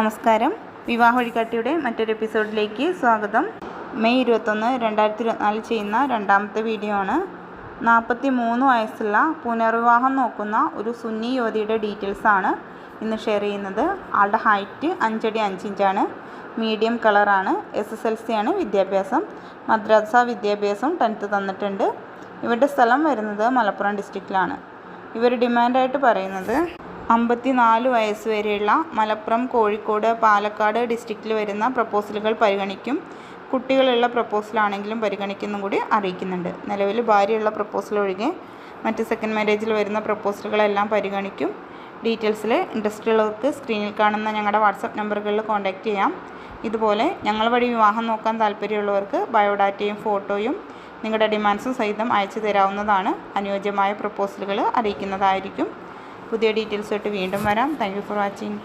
നമസ്കാരം. വിവാഹ വഴികാട്ടിയുടെ മറ്റൊരു എപ്പിസോഡിലേക്ക് സ്വാഗതം. മെയ് ഇരുപത്തൊന്ന് രണ്ടായിരത്തി ഇരുപത്തിനാലിൽ ചെയ്യുന്ന രണ്ടാമത്തെ വീഡിയോ ആണ്. നാൽപ്പത്തി മൂന്ന് വയസ്സുള്ള പുനർവിവാഹം നോക്കുന്ന ഒരു സുന്നി യുവതിയുടെ ഡീറ്റെയിൽസ് ആണ് ഇന്ന് ഷെയർ ചെയ്യുന്നത്. ആളുടെ ഹൈറ്റ് അഞ്ചടി അഞ്ചിഞ്ചാണ്. മീഡിയം കളറാണ്. എസ് എസ് എൽ സി ആണ് വിദ്യാഭ്യാസം. മദ്രാസ വിദ്യാഭ്യാസം ടെൻത്ത് തന്നിട്ടുണ്ട്. ഇവരുടെ സ്ഥലം വരുന്നത് മലപ്പുറം ഡിസ്ട്രിക്റ്റിലാണ് ഇവർ ഡിമാൻഡായിട്ട് പറയുന്നത് അമ്പത്തി നാല് വയസ്സ് വരെയുള്ള മലപ്പുറം കോഴിക്കോട് പാലക്കാട് ഡിസ്ട്രിക്റ്റിൽ വരുന്ന പ്രപ്പോസലുകൾ പരിഗണിക്കും. കുട്ടികളുള്ള പ്രപ്പോസലാണെങ്കിലും പരിഗണിക്കുന്നും കൂടി അറിയിക്കുന്നുണ്ട്. നിലവിൽ ഭാര്യയുള്ള പ്രപ്പോസൽ ഒഴികെ മറ്റ് സെക്കൻഡ് മാരേജിൽ വരുന്ന പ്രപ്പോസലുകളെല്ലാം പരിഗണിക്കും. ഡീറ്റെയിൽസിൽ ഇൻട്രസ്റ്റ് ഉള്ളവർക്ക് സ്ക്രീനിൽ കാണുന്ന ഞങ്ങളുടെ വാട്സപ്പ് നമ്പറുകളിൽ കോൺടാക്റ്റ് ചെയ്യാം. ഇതുപോലെ ഞങ്ങൾ വഴി വിവാഹം നോക്കാൻ താല്പര്യമുള്ളവർക്ക് ബയോഡാറ്റയും ഫോട്ടോയും നിങ്ങളുടെ ഡിമാൻഡ്സും സഹിതം അയച്ചു തരാവുന്നതാണ്. അനുയോജ്യമായ പ്രപ്പോസലുകൾ അറിയിക്കുന്നതായിരിക്കും. പുതിയ ഡീറ്റെയിൽസായിട്ട് വീണ്ടും വരാം. Thank for watching